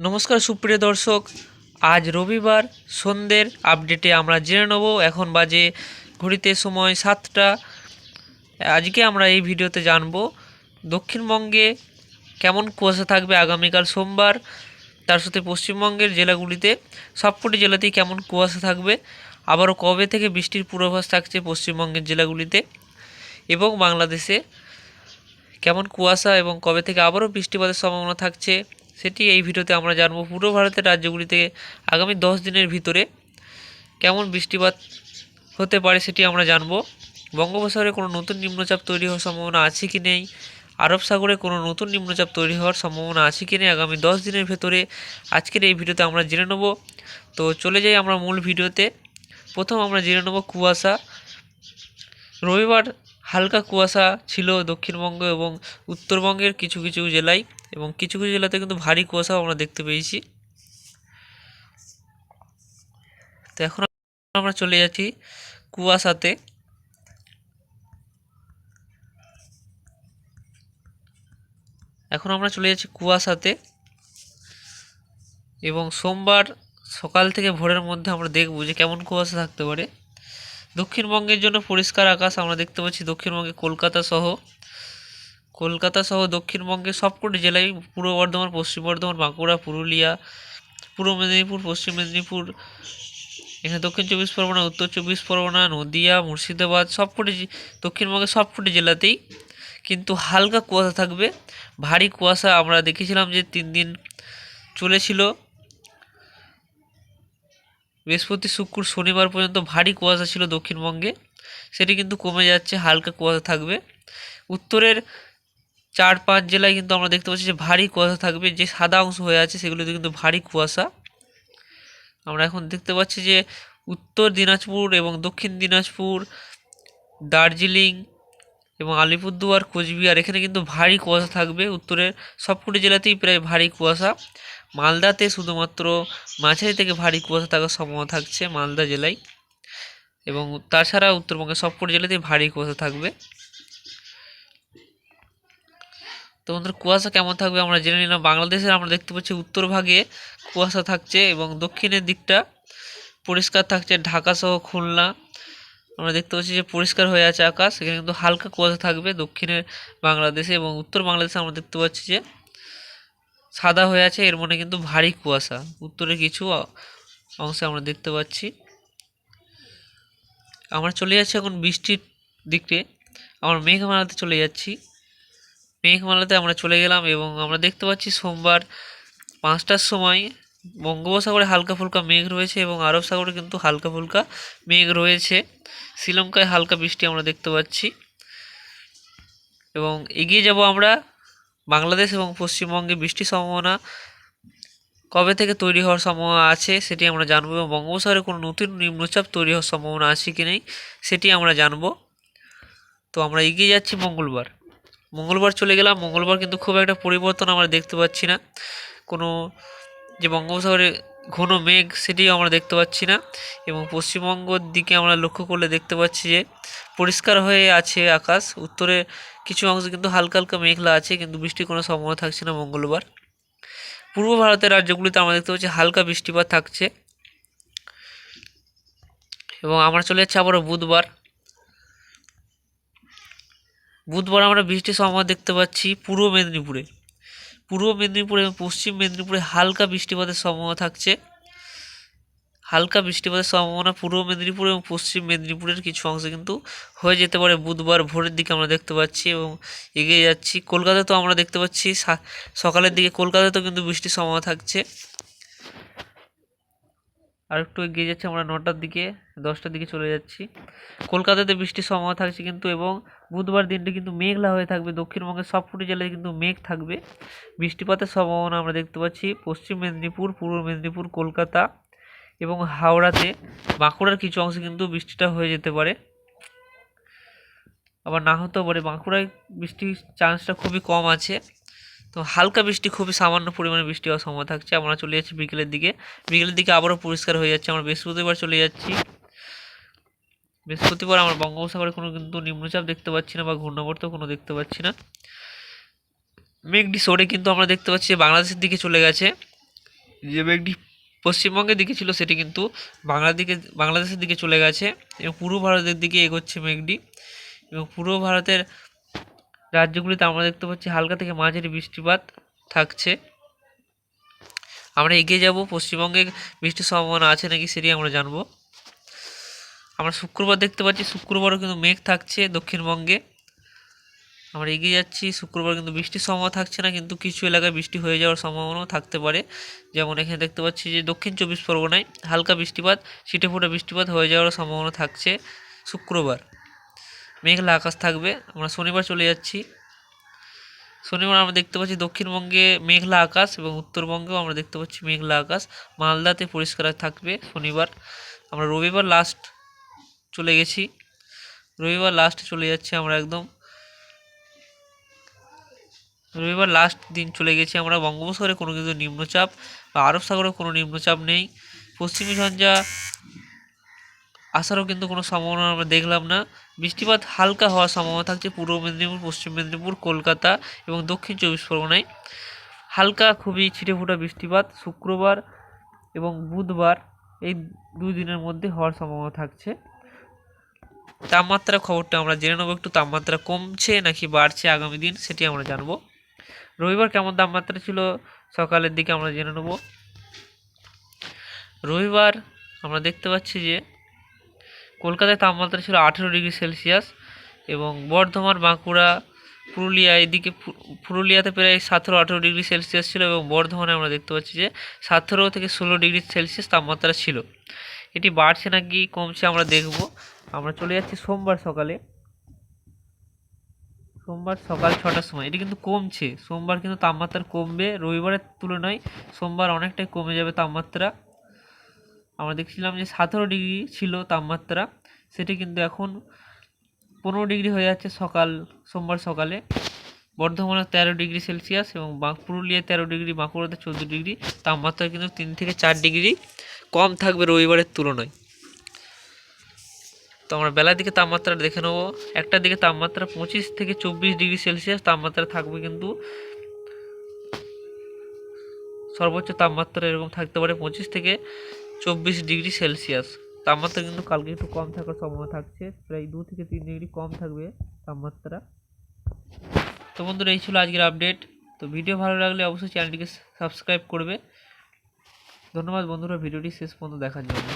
নমস্কার, সুপ্রিয় দর্শক। আজ রবিবার, সন্ধ্যের আপডেটে আমরা জেনে নেব এখন বাজে ঘড়িতে সময় সাতটা। আজকে আমরা এই ভিডিওতে জানব দক্ষিণবঙ্গে কেমন কুয়াশা থাকবে আগামীকাল সোমবার, তার সাথে পশ্চিমবঙ্গের জেলাগুলিতে সবকটি জেলাতেই কেমন কুয়াশা থাকবে, আবারও কবে থেকে বৃষ্টির পূর্বাভাস থাকছে পশ্চিমবঙ্গের জেলাগুলিতে এবং বাংলাদেশে কেমন কুয়াশা এবং কবে থেকে আবারও বৃষ্টিপাতের সম্ভাবনা থাকছে, সেটি এই ভিডিওতে আমরা জানব। পূর্ব ভারতের রাজ্যগুলিতে আগামী দশ দিনের ভিতরে কেমন বৃষ্টিপাত হতে পারে সেটি আমরা জানব। বঙ্গোপসাগরে কোনো নতুন নিম্নচাপ তৈরি হওয়ার সম্ভাবনা আছে কি নেই? আরব সাগরে কোনো নতুন নিম্নচাপ তৈরি হওয়ার সম্ভাবনা আছে কি নেই? আগামী দশ দিনের ভেতরে আজকের এই ভিডিওতে আমরা জেনে নেব। তো চলে যাই আমরা মূল ভিডিওতে। প্রথম আমরা জেনে নেব কুয়াশা। রবিবার হালকা কুয়াশা ছিল দক্ষিণবঙ্গ এবং উত্তরবঙ্গের কিছু কিছু জেলায় এবং কিছু কিছু জেলাতে কিন্তু ভারী কুয়াশাও আমরা দেখতে পেয়েছি। তো এখন আমরা চলে যাচ্ছি কুয়াশাতে। এখন আমরা চলে যাচ্ছি কুয়াশাতে এবং সোমবার সকাল থেকে ভোরের মধ্যে আমরা দেখব যে কেমন কুয়াশা থাকতে পারে। দক্ষিণবঙ্গের জন্য পরিষ্কার আকাশ আমরা দেখতে পাচ্ছি। দক্ষিণবঙ্গে কলকাতা সহ কলকাতা সহ দক্ষিণবঙ্গের সবকটি জেলায় পূর্ব বর্ধমান, পশ্চিম বর্ধমান, বাঁকুড়া, পুরুলিয়া, পূর্ব মেদিনীপুর, পশ্চিম মেদিনীপুর, এখানে দক্ষিণ চব্বিশ পরগনা, উত্তর চব্বিশ পরগনা, নদিয়া, মুর্শিদাবাদ, সবকটি দক্ষিণবঙ্গের সবকটি জেলাতেই কিন্তু হালকা কুয়াশা থাকবে। ভারী কুয়াশা আমরা দেখেছিলাম যে তিন দিন চলেছিল। বৃহস্পতি শুক্র শনিবার পর্যন্ত ভারী কুয়াশা ছিল দক্ষিণবঙ্গে। সেটি কিন্তু কমে যাচ্ছে, হালকা কুয়াশা থাকবে। উত্তরের চার পাঁচ জেলায় কিন্তু আমরা দেখতে পাচ্ছি যে ভারী কুয়াশা থাকবে, যে সাদা অংশ হয়ে আছে সেগুলোতে কিন্তু ভারী কুয়াশা। আমরা এখন দেখতে পাচ্ছি যে উত্তর দিনাজপুর এবং দক্ষিণ দিনাজপুর, দার্জিলিং এবং আলিপুরদুয়ার, কোচবিহার, এখানে কিন্তু ভারী কুয়াশা থাকবে। উত্তরের সবকটি জেলাতেই প্রায় ভারী কুয়াশা। মালদাতে শুধুমাত্র মাঝারি থেকে ভারী কুয়াশা থাকার সম্ভাবনা থাকছে মালদা জেলায়। এবং তাছাড়া উত্তরবঙ্গের সবকটি জেলাতেই ভারী কুয়াশা থাকবে। তো বন্ধুরা, কুয়াশা কেমন থাকবে আমরা জেনে নিলাম। বাংলাদেশের আমরা দেখতে পাচ্ছি উত্তর ভাগে কুয়াশা থাকছে এবং দক্ষিণের দিকটা পরিষ্কার থাকছে। ঢাকা সহ খুলনা আমরা দেখতে পাচ্ছি যে পরিষ্কার হয়ে আছে আকাশ। সেখানে কিন্তু হালকা কুয়াশা থাকবে দক্ষিণের বাংলাদেশে এবং উত্তর বাংলাদেশে আমরা দেখতে পাচ্ছি যে সাদা হয়ে আছে, এর মনে কিন্তু ভারী কুয়াশা। উত্তরের কিছু অংশে আমরা দেখতে পাচ্ছি। আমরা চলে যাচ্ছি এখন বৃষ্টির দিকে। আমরা মেঘমালাতে চলে যাচ্ছি। মেঘমালাতে আমরা চলে গেলাম এবং আমরা দেখতে পাচ্ছি সোমবার পাঁচটার সময় বঙ্গোপসাগরে হালকা ফুলকা মেঘ রয়েছে এবং আরব সাগরে কিন্তু হালকা ফুলকা মেঘ রয়েছে। শ্রীলঙ্কায় হালকা বৃষ্টি আমরা দেখতে পাচ্ছি। এবং এগিয়ে যাব আমরা বাংলাদেশ এবং পশ্চিমবঙ্গে বৃষ্টির সম্ভাবনা কবে থেকে তৈরি হওয়ার সম্ভাবনা আছে সেটি আমরা জানব এবং বঙ্গোপসাগরে কোনো নতুন নিম্নচাপ তৈরি হওয়ার সম্ভাবনা আছে কি নেই সেটি আমরা জানব। তো আমরা এগিয়ে যাচ্ছি মঙ্গলবার। মঙ্গলবার চলে গেলাম। মঙ্গলবার কিন্তু খুব একটা পরিবর্তন আমরা দেখতে পাচ্ছি না। কোনো যে বঙ্গোপসাগরে ঘন মেঘ সেটিও আমরা দেখতে পাচ্ছি না এবং পশ্চিমবঙ্গর দিকে আমরা লক্ষ্য করলে দেখতে পাচ্ছি যে পরিষ্কার হয়ে আছে আকাশ। উত্তরে কিছু অংশ কিন্তু হালকা হালকা মেঘলা আছে, কিন্তু বৃষ্টির কোনো সম্ভাবনা থাকছে না মঙ্গলবার। পূর্ব ভারতের রাজ্যগুলিতে আমরা দেখতে পাচ্ছি হালকা বৃষ্টিপাত থাকছে। এবং আমরা চলে যাচ্ছি আবারও বুধবার। বুধবার আমরা বৃষ্টির সম্ভাবনা দেখতে পাচ্ছি পূর্ব মেদিনীপুরে। পূর্ব মেদিনীপুর এবং পশ্চিম মেদিনীপুরে হালকা বৃষ্টিপাতের সম্ভাবনা থাকছে। হালকা বৃষ্টিপাতের সম্ভাবনা পূর্ব মেদিনীপুর এবং পশ্চিম মেদিনীপুরের কিছু অংশে কিন্তু হয়ে যেতে পারে। বুধবার ভোরের দিকে আমরা দেখতে পাচ্ছি এবং এগিয়ে যাচ্ছি। কলকাতাতেও আমরা দেখতে পাচ্ছি সকালের দিকে কলকাতাতেও কিন্তু বৃষ্টির সম্ভাবনা থাকছে। আর একটু এগিয়ে যাচ্ছি আমরা নটার দিকে, দশটার দিকে চলে যাচ্ছি। কলকাতাতে বৃষ্টির সম্ভাবনা থাকছে কিন্তু এবং বুধবার দিনটি কিন্তু মেঘলা হয়ে থাকবে। দক্ষিণবঙ্গের সবকটি জেলায় কিন্তু মেঘ থাকবে। বৃষ্টিপাতের সম্ভাবনা আমরা দেখতে পাচ্ছি পশ্চিম মেদিনীপুর, পূর্ব মেদিনীপুর, কলকাতা এবং হাওড়াতে। বাঁকুড়ার কিছু অংশে কিন্তু বৃষ্টিটা হয়ে যেতে পারে। আবার না হতেও পারে। বাঁকুড়ায় বৃষ্টির চান্সটা খুবই কম আছে। তো হালকা বৃষ্টি, খুবই সামান্য পরিমাণে বৃষ্টি হওয়ার সময় থাকছে। আমরা চলে যাচ্ছি বিকেলের দিকে। বিকেলের দিকে আবারও পরিষ্কার হয়ে যাচ্ছে। আমরা বৃহস্পতিবার চলে যাচ্ছি। বৃহস্পতিবার আমরা বঙ্গোপসাগরে কোনো কিন্তু নিম্নচাপ দেখতে পাচ্ছি না বা ঘূর্ণাবর্ত কোনো দেখতে পাচ্ছি না। মেঘটি সরে কিন্তু আমরা দেখতে পাচ্ছি যে বাংলাদেশের দিকে চলে গেছে। যে মেঘটি পশ্চিমবঙ্গের দিকে ছিল, সেটি কিন্তু বাংলার দিকে, বাংলাদেশের দিকে চলে গেছে এবং পূর্ব ভারতের দিকে এগোচ্ছে মেঘটি। এবং পূর্ব ভারতের রাজ্যগুলিতে আমরা দেখতে পাচ্ছি হালকা থেকে মাঝারি বৃষ্টিপাত থাকছে। আমরা এগিয়ে যাব, পশ্চিমবঙ্গে বৃষ্টির সম্ভাবনা আছে নাকি সেটি আমরা জানব। আমরা শুক্রবার দেখতে পাচ্ছি, শুক্রবারও কিন্তু মেঘ থাকছে দক্ষিণবঙ্গে। আমরা এগিয়ে যাচ্ছি, শুক্রবার কিন্তু বৃষ্টির সম্ভাবনা থাকছে না, কিন্তু কিছু এলাকায় বৃষ্টি হয়ে যাওয়ার সম্ভাবনাও থাকতে পারে। যেমন এখানে দেখতে পাচ্ছি যে দক্ষিণ চব্বিশ পরগনায় হালকা বৃষ্টিপাত ছিটে ফোটা বৃষ্টিপাত হয়ে যাওয়ার সম্ভাবনা থাকছে শুক্রবার। মেঘলা আকাশ থাকবে। আমরা শনিবার চলে যাচ্ছি। শনিবার আমরা দেখতে পাচ্ছি দক্ষিণবঙ্গে মেঘলা আকাশ এবং উত্তরবঙ্গেও আমরা দেখতে পাচ্ছি মেঘলা আকাশ। মালদাতে পরিষ্কার থাকবে শনিবার। আমরা রবিবার লাস্ট চলে গেছি। রবিবার লাস্ট চলে যাচ্ছি আমরা একদম। রবিবার লাস্ট দিন চলে গেছি আমরা। বঙ্গোপসাগরে কোনো কিন্তু নিম্নচাপ বা আরব সাগরে কোনো নিম্নচাপ নেই। পশ্চিমী ঝঞ্ঝা আসারও কিন্তু কোনো সম্ভাবনা আমরা দেখলাম না। বৃষ্টিপাত হালকা হওয়ার সম্ভাবনা থাকছে পূর্ব মেদিনীপুর, পশ্চিম মেদিনীপুর, কলকাতা এবং দক্ষিণ চব্বিশ পরগনায়। হালকা খুবই ছিটেফোঁটা বৃষ্টিপাত শুক্রবার এবং বুধবার এই দিনের মধ্যে হওয়ার সম্ভাবনা থাকছে। তাপমাত্রা খবরটা আমরা জেনে নেব, একটু তাপমাত্রা কমছে নাকি বাড়ছে আগামী দিন সেটি আমরা জানব। রবিবার কেমন তাপমাত্রা ছিল সকালের দিকে আমরা জেনে নেব। রবিবার আমরা দেখতে পাচ্ছি যে কলকাতায় তাপমাত্রা ছিল আঠেরো ডিগ্রি সেলসিয়াস এবং বর্ধমান, বাঁকুড়া, পুরুলিয়া এদিকে পুরুলিয়াতে প্রায় সতেরো আঠেরো ডিগ্রি সেলসিয়াস ছিল এবং বর্ধমানে আমরা দেখতে পাচ্ছি যে সতেরো থেকে ষোলো ডিগ্রি সেলসিয়াস তাপমাত্রা ছিল। এটি বাড়ছে নাকি, কমছে আমরা দেখব। আমরা চলে যাচ্ছি সোমবার সকালে। সোমবার সকাল ছটার সময়। এটি কিন্তু কমছে। সোমবার কিন্তু তাপমাত্রা কমবে। রবিবারের তুলনায় সোমবার অনেকটাই কমে যাবে তাপমাত্রা। আমরা দেখছিলাম যে সতেরো ডিগ্রি ছিল তাপমাত্রা, সেটি কিন্তু এখন পনেরো ডিগ্রি হয়ে যাচ্ছে সকাল, সোমবার সকালে। বর্ধমানে তেরো ডিগ্রি সেলসিয়াস এবং পুরুলিয়ায় তেরো ডিগ্রি, বাঁকুড়াতে চোদ্দ ডিগ্রি, তাপমাত্রা কিন্তু তিন থেকে চার ডিগ্রি কম থাকবে রবিবারের তুলনায়। তো আমরা বেলার দিকে তাপমাত্রা দেখে নেব। একটার দিকে তাপমাত্রা পঁচিশ থেকে চব্বিশ ডিগ্রি সেলসিয়াস, তাপমাত্রা থাকবে কিন্তু সর্বোচ্চ তাপমাত্রা এরকম থাকতে পারে পঁচিশ থেকে চব্বিশ ডিগ্রি সেলসিয়াস। তাপমাত্রা কিন্তু কালকে একটু কম থাকার সম্ভাবনা থাকছে। প্রায় দু থেকে তিন ডিগ্রি কম থাকবে তাপমাত্রা। তো বন্ধুরা, এই ছিল আজকের আপডেট। তো ভিডিও ভালো লাগলে অবশ্যই চ্যানেলটিকে সাবস্ক্রাইব করবে। ধন্যবাদ বন্ধুরা, ভিডিওটি শেষ পর্যন্ত দেখার জন্য।